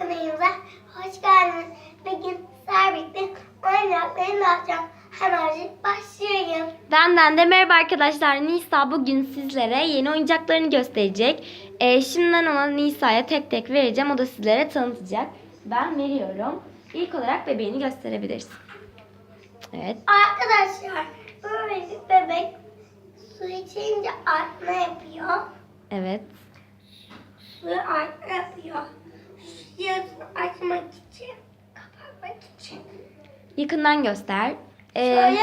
kanalımıza hoş geldiniz. Bugün sizlerle oyuncaklarını dağıtacağım. Hemen başlıyorum. Benden de merhaba arkadaşlar. Nisa bugün sizlere yeni oyuncaklarını gösterecek. Ee, şimdiden ona Nisa'ya tek tek vereceğim. O da sizlere tanıtacak. Ben veriyorum. İlk olarak bebeğini gösterebilirsin. Evet. Arkadaşlar böyle bir bebek su içince artma yapıyor. Evet. Suyu artma yapıyor. Açmak için, kapatmak için. Yakından göster. Ee, Şöyle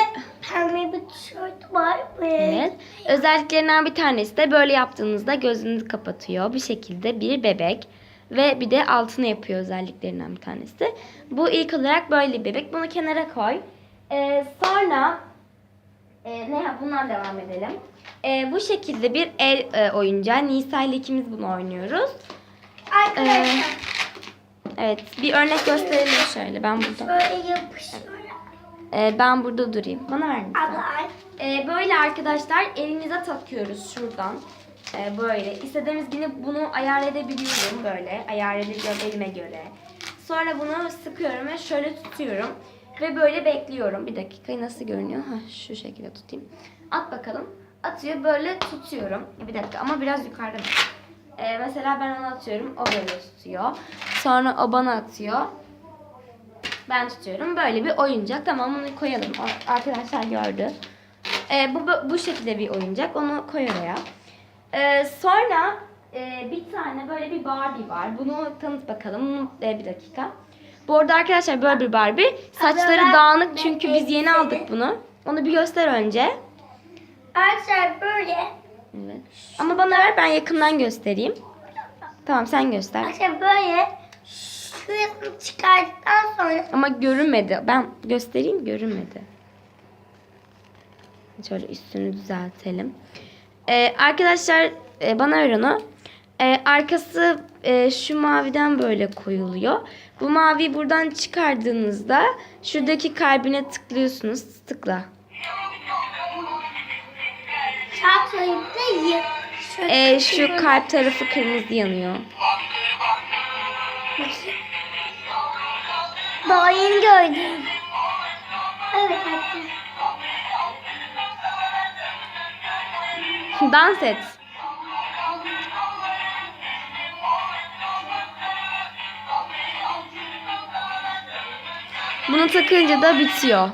pembe bir tişört var. Böyle. Evet. Özelliklerinden bir tanesi de böyle yaptığınızda gözünüzü kapatıyor. Bir şekilde bir bebek. Ve bir de altına yapıyor özelliklerinden bir tanesi. Bu ilk olarak böyle bir bebek. Bunu kenara koy. Ee, sonra e, ne yap? Bundan devam edelim. Ee, bu şekilde bir el e, oyuncağı. Nisa ile ikimiz bunu oynuyoruz. Arkadaşlar Evet. Bir örnek gösterelim şöyle. Ben burada. böyle yapışıyor. Ee, ben burada durayım. Bana ver. Abla ay. Ee, böyle arkadaşlar elimize takıyoruz şuradan. Ee, böyle. İstediğimiz gibi bunu ayarlayabiliyorum böyle. Ayarlayabiliyorum elime göre. Sonra bunu sıkıyorum ve şöyle tutuyorum. Ve böyle bekliyorum. Bir dakika nasıl görünüyor? Heh, şu şekilde tutayım. At bakalım. Atıyor böyle tutuyorum. Bir dakika ama biraz yukarıda. Ee, mesela ben onu atıyorum. O böyle tutuyor. Sonra o bana atıyor. Ben tutuyorum. Böyle bir oyuncak. Tamam bunu koyalım. Arkadaşlar gördü. Ee, bu, bu, bu şekilde bir oyuncak. Onu koy oraya. Ee, sonra e, bir tane böyle bir Barbie var. Bunu tanıt bakalım. Ee, bir dakika. Bu arada arkadaşlar böyle bir Barbie. Saçları ben- dağınık çünkü ben biz yeni elbiseli. aldık bunu. Onu bir göster önce. Arkadaşlar böyle. Evet. Ama bana ver ben yakından göstereyim. Tamam sen göster. Arkadaşlar böyle şurasını çıkardıktan sonra Ama görünmedi. Ben göstereyim görünmedi. Şöyle üstünü düzeltelim. Ee, arkadaşlar e, bana ver onu. Ee, arkası e, şu maviden böyle koyuluyor. Bu mavi buradan çıkardığınızda şuradaki kalbine tıklıyorsunuz. Tıkla. Yı- şöyle Ee, şu kalp tarafı kırmızı yanıyor. Daha yeni gördüm. Evet. Dans et. Bunu takınca da bitiyor.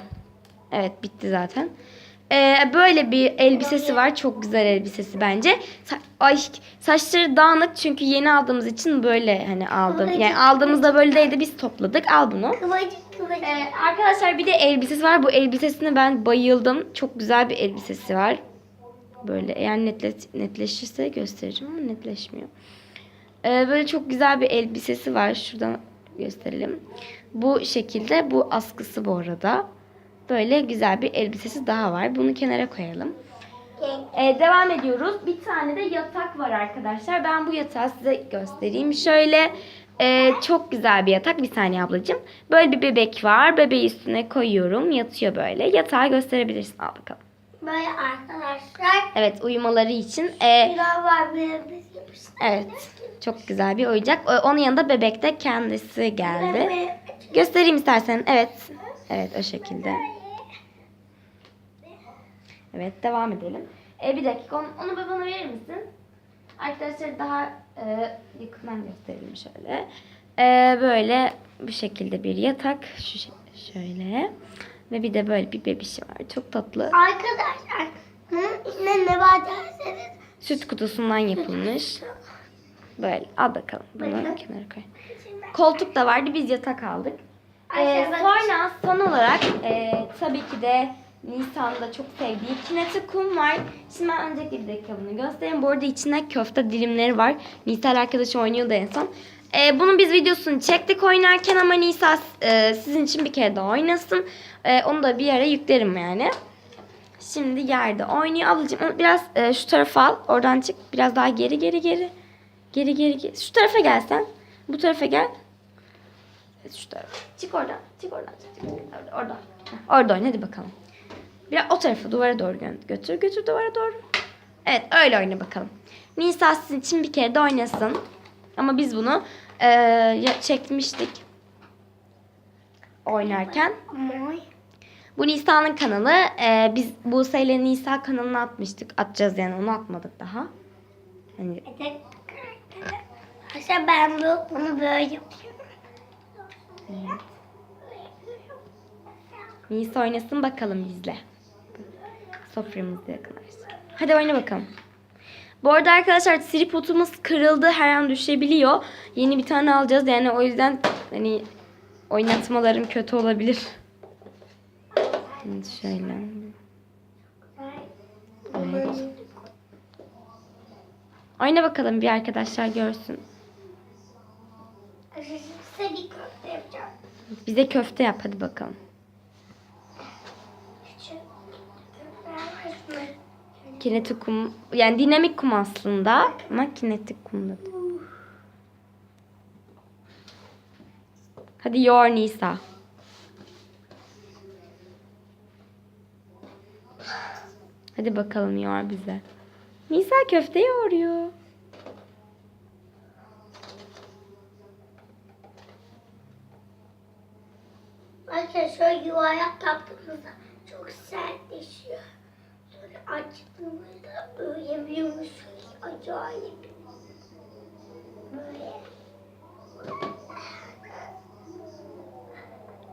Evet bitti zaten. Ee, böyle bir elbisesi var. Çok güzel elbisesi bence. Sa- Ay saçları dağınık çünkü yeni aldığımız için böyle hani aldım. Yani aldığımızda böyle değildi biz topladık. Al bunu. Kıvırcık kıvırcık. Ee, arkadaşlar bir de elbisesi var. Bu elbisesine ben bayıldım. Çok güzel bir elbisesi var. Böyle eğer netle, netleşirse göstereceğim ama netleşmiyor. Ee, böyle çok güzel bir elbisesi var. Şuradan gösterelim. Bu şekilde bu askısı bu arada. Böyle güzel bir elbisesi daha var. Bunu kenara koyalım. Ee, devam ediyoruz. Bir tane de yatak var arkadaşlar. Ben bu yatağı size göstereyim. Şöyle e, çok güzel bir yatak. Bir saniye ablacığım. Böyle bir bebek var. Bebeği üstüne koyuyorum. Yatıyor böyle. Yatağı gösterebilirsin. Al bakalım. Böyle arkadaşlar. Evet uyumaları için. e, var yapıştık. evet. Çok güzel bir oyuncak. O- Onun yanında bebek de kendisi geldi. Göstereyim istersen. Evet. Evet o şekilde. Evet devam edelim. E, bir dakika onu, onu bana verir misin? Arkadaşlar daha e, yakından gösterelim şöyle. E, böyle bu şekilde bir yatak. Şu şöyle. Ve bir de böyle bir bebişi var. Çok tatlı. Arkadaşlar bunun içinde ne var derseniz Süt kutusundan yapılmış. Böyle al bakalım. Bunu Bakın. kenara koy. Koltuk da vardı. Biz yatak aldık. Ee, sonra son olarak e, tabii ki de Nisan'da çok sevdiği kineti kum var. Şimdi ben öncelikle bir dakika bunu göstereyim. Bu arada içinde köfte dilimleri var. Nisa arkadaşım oynuyordu en son. Ee, bunun biz videosunu çektik oynarken ama Nisa e, sizin için bir kere daha oynasın. E, onu da bir yere yüklerim yani. Şimdi yerde oynuyor. Ablacığım biraz e, şu tarafa al. Oradan çık. Biraz daha geri geri geri. Geri geri geri. Şu tarafa gelsen. Bu tarafa gel. Şu tarafa. Çık oradan. Çık oradan. Çık, çık. Orada. Orada. Heh, orada oyna. Hadi bakalım. Biraz o tarafa duvara doğru gö- götür. Götür duvara doğru. Evet öyle oyna bakalım. Nisa sizin için bir kere de oynasın. Ama biz bunu e, ya- çekmiştik oynarken. Bu Nisa'nın kanalı. E, biz Buse ile Nisa kanalına atmıştık. Atacağız yani onu atmadık daha. Hani Arkadaşlar ben bu, bunu böyle yapıyorum. Nisa oynasın bakalım bizle. Soframızda yakınlaştı. Hadi oyna bakalım. Bu arada arkadaşlar tripotumuz kırıldı. Her an düşebiliyor. Yeni bir tane alacağız. Yani o yüzden hani oynatmalarım kötü olabilir. Şimdi şöyle. Evet. Oyna bakalım bir arkadaşlar görsün. Bize köfte yap hadi bakalım. Kinetik kum yani dinamik kum aslında ama kinetik kum da. Hadi yoğur Nisa. Hadi bakalım yoğur bize. Nisa köfte yoğuruyor. Arkadaşlar yuvarlak yaptığımızda çok sertleşiyor. Açtığımızda böyle bir yumuşak acayip. Böyle.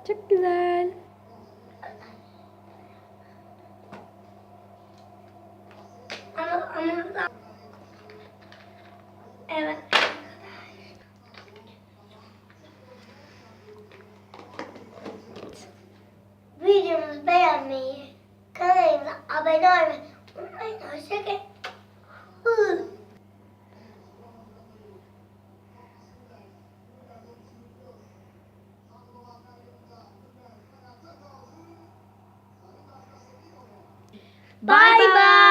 Çok güzel. Bye bye.